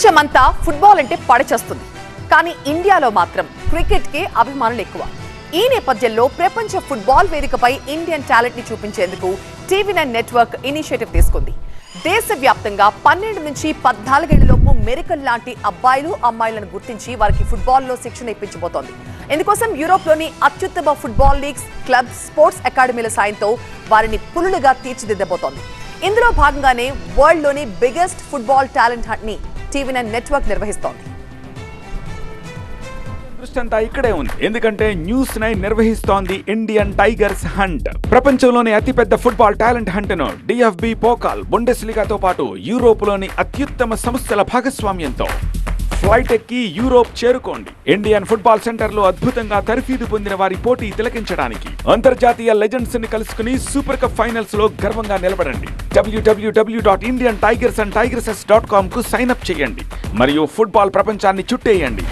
ప్రపంచమంతా ఫుట్బాల్ అంటే పడచేస్తుంది. కానీ ఇండియాలో మాత్రం క్రికెట్కే అభిమానులు ఎక్కువ. ఈ నేపథ్యంలో ప్రపంచ ఫుట్బాల్ వేదికపై ఇండియన్ టాలెంట్ని చూపించేందుకు టీవీ నైన్ నెట్వర్క్ ఇనిషియేటివ్ తీసుకుంది. దేశవ్యాప్తంగా పన్నెండు నుంచి పద్నాలుగేళ్ళలోపు మెరికల్ లాంటి అబ్బాయిలు అమ్మాయిలను గుర్తించి వారికి ఫుట్బాల్లో శిక్షణ ఇప్పించబోతోంది. ఇందుకోసం యూరోప్లోని అత్యుత్తమ ఫుట్బాల్ లీగ్స్ క్లబ్స్ స్పోర్ట్స్ అకాడమీల సాయంతో వారిని పులులుగా తీర్చిదిద్దబోతోంది. ఇందులో భాగంగానే వరల్డ్లోని బిగ్గెస్ట్ ఫుట్బాల్ టాలెంట్ని టీవీ నైన్ నెట్వర్క్ నిర్వహిస్తోంది. దృష్టి అంతా ఇక్కడే ఉంది. ఎందుకంటే న్యూస్ నైన్ నిర్వహిస్తోంది ఇండియన్ టైగర్స్ హంట్. ప్రపంచంలోని అతిపెద్ద ఫుట్బాల్ టాలెంట్ హంట్ను డిఎఫ్బి పోకాల్ బుండెస్లిగాతో పాటు యూరోప్లోని అత్యుత్తమ సంస్థల భాగస్వామ్యంతో. ఫ్లైట్ ఎక్కి యూరోప్ చేరుకోండి. ఇండియన్ ఫుట్బాల్ సెంటర్లో అద్భుతంగా తరఫీదు పొందిన వారి పోటీ తిలకించడానికి. అంతర్జాతీయ లెజెండ్స్ని కలుసుకుని సూపర్ కప్ ఫైనల్స్లో గర్వంగా నిలబడండి. W W W dot Indian tigers and tigresses dot కామ్కు sign up చేయండి. మరియు ఫుట్బాల్ ప్రపంచాన్ని చుట్టేయండి.